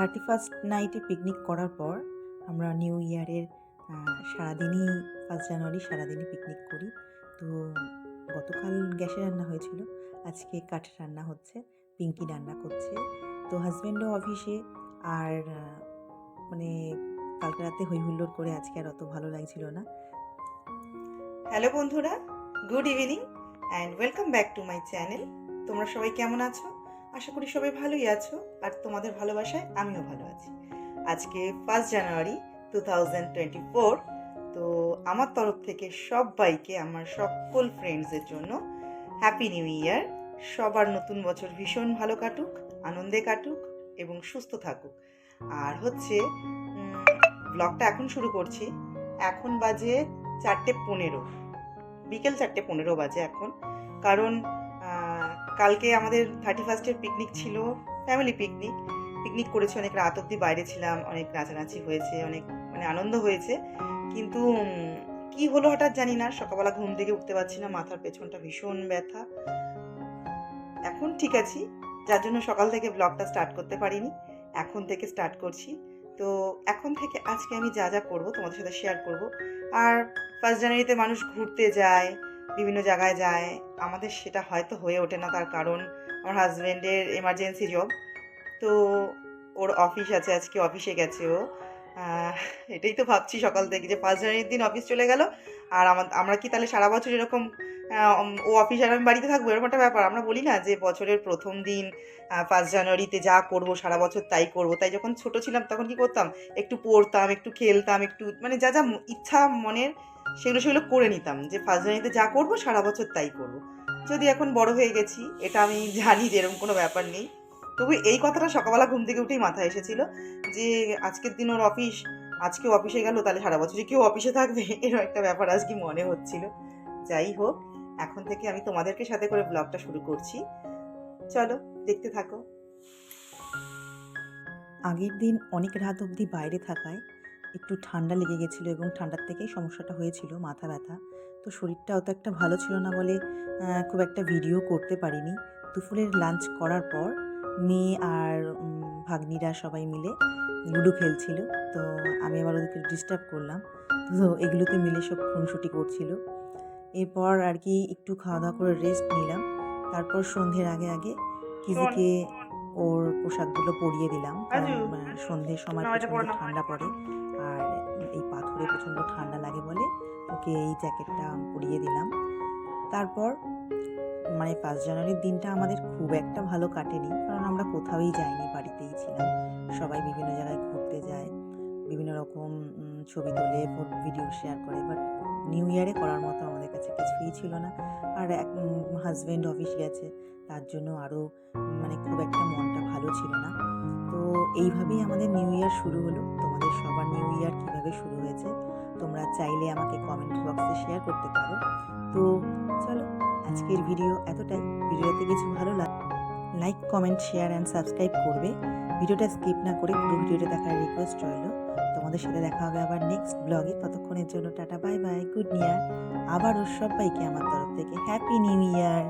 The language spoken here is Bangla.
থার্টি ফার্স্ট নাইটে পিকনিক করার পর আমরা নিউ ইয়ারের সারাদিনই ফার্স্ট জানুয়ারি সারাদিনই পিকনিক করি। তো গতকাল গ্যাসে রান্না হয়েছিল, আজকে কাঠে রান্না হচ্ছে, পিঙ্কি রান্না করছে। তো হাজব্যান্ডও অফিসে আর মানে কালকে রাতে হই হুল্লোড় করে আজকে আর অত ভালো লাগছিল না। হ্যালো বন্ধুরা good evening and welcome back to my channel তোমরা সবাই কেমন আছো? আশা করি সবাই ভালোই আছো, আর তোমাদের ভালোবাসায় আমিও ভালো আছি। আজকে first January two thousand twenty four তো আমার তরফ থেকে সবাইকে, আমার সকল ফ্রেন্ডসের জন্য হ্যাপি নিউ ইয়ার সবার নতুন বছর ভীষণ ভালো কাটুক, আনন্দে কাটুক এবং সুস্থ থাকুক। আর হচ্ছে ব্লগটা এখন শুরু করছি। এখন বাজে চারটে পনেরো। বিকেল চারটে পনেরো বাজে এখন। কারণ কালকে আমাদের থার্টি ফার্স্টের পিকনিক ছিল ফ্যামিলি পিকনিক পিকনিক করেছি, অনেক রাত অব্দি বাইরে ছিলাম, অনেক নাচানাচি হয়েছে, অনেক মানে আনন্দ হয়েছে। কিন্তু কি হলো হঠাৎ জানি না, সকালবেলা ঘুম থেকে উঠতে পারছি না, মাথার পেছনটা ভীষণ ব্যথা। এখন ঠিক আছি, যার জন্য সকাল থেকে ব্লগটা স্টার্ট করতে পারিনি, এখন থেকে স্টার্ট করছি। তো এখন থেকে আজকে আমি যা যা করব তোমাদের সাথে শেয়ার করব। আর ফার্স্ট জানুয়ারিতে মানুষ ঘুরতে যায় বিভিন্ন জায়গায় যায়। আমাদের সেটা হয়তো হয়ে ওঠে না তার কারণ আমার হাজব্যান্ডের এমার্জেন্সি জব তো ওর অফিস আছে, আজকে অফিসে গেছে ও। এটাই তো ভাবছি সকাল থেকে যে পাঁচ জানুয়ারির দিন অফিস চলে গেল আর আমা- আমরা কি তাহলে সারা বছর এরকম ও অফিস আর আমি বাড়িতে থাকব? এরকম একটা ব্যাপার। আমরা বলি না যে বছরের প্রথম দিন ফার্স্ট জানুয়ারিতে যা করব, সারা বছর তাই করব। তাই যখন ছোট ছিলাম তখন কি করতাম? একটু পড়তাম, একটু খেলতাম, একটু মানে যা যা ইচ্ছা মনের, সেগুলো সেগুলো করে নিতাম। যে ফার্স্ট জানুয়ারিতে যা করব, সারা বছর তাই করব। যদি এখন বড় হয়ে গেছি, এটা আমি জানি যে এরকম কোনো ব্যাপার নেই। তবু এই কথাটা সকালবেলা ঘুম থেকে উঠেই মাথায় এসেছিল যে, আজকের দিন ওর অফিস আজকে অফিসে গেল, তাহলে সারা বছরই কেউ অফিসে থাকবে এরকম একটা ব্যাপার আজকে মনে হচ্ছিল। যাই হোক, এখন থেকে আমি তোমাদেরকে সাথে করে ব্লগটা শুরু করছি। চলো, দেখতে থাকো। আগের দিন অনেক রাত অবধি বাইরে থাকায় একটু ঠান্ডা লেগে গেছিল এবং ঠান্ডার থেকেই সমস্যাটা হয়েছিল, মাথা ব্যথা। তো শরীরটা অত একটা ভালো ছিল না বলে খুব একটা ভিডিও করতে পারিনি। দুপুরের লাঞ্চ করার পর, মেয়ে আর ভাগ্নিরা সবাই মিলে লুডো খেলছিল। তো আমি আবার ওদেরকে ডিস্টার্ব করলাম। তো এগুলোতে মিলে সব খুনসুটি করছিল। এরপর আর কি একটু খাওয়া দাওয়া করে রেস্ট নিলাম। তারপর সন্ধ্যের আগে আগে কিজিকে ওর পোশাকগুলো পরিয়ে দিলাম। আজু, সন্ধ্যের সময় প্রচণ্ড ঠান্ডা পড়ে। আর এই পাথরে প্রচণ্ড ঠান্ডা লাগে বলে ওকে এই জ্যাকেটটা পরিয়ে দিলাম। তারপর মানে পাঁচ জানুয়ারির দিনটা আমাদের খুব একটা ভালো কাটেনি। কারণ আমরা কোথাওই যাইনি বাড়িতেই ছিলাম। সবাই বিভিন্ন জায়গায় ঘুরতে যায়, বিভিন্ন রকম ছবি তোলে ভিডিও শেয়ার করে বাট নিউ ইয়ারে করার মতো আমাদের কাছে কিছুই ছিল না। আর এক হাজব্যান্ড অফিস গেছে, তার জন্য আরও মানে খুব একটা মনটা ভালো ছিল না। তো এইভাবেই আমাদের নিউ ইয়ার শুরু হলো। তোমাদের সবার নিউ ইয়ার কীভাবে শুরু হয়েছে, তোমরা চাইলে আমাকে কমেন্ট বক্সে শেয়ার করতে পারো। তো চলো, আজকের ভিডিও এতটাই। ভিডিওতে কিছু ভালো লাগ like comment share and subscribe করবে। ভিডিওটা স্কিপ না করে পুরো ভিডিওটা দেখার রিকোয়েস্ট রইল। তোমাদের সাথে দেখা হবে আবার নেক্সট ব্লগে ততক্ষণের জন্য টাটা বাই বাই গুড নিয়ার আবারও সবাইকে আমার তরফ থেকে হ্যাপি নিউ ইয়ার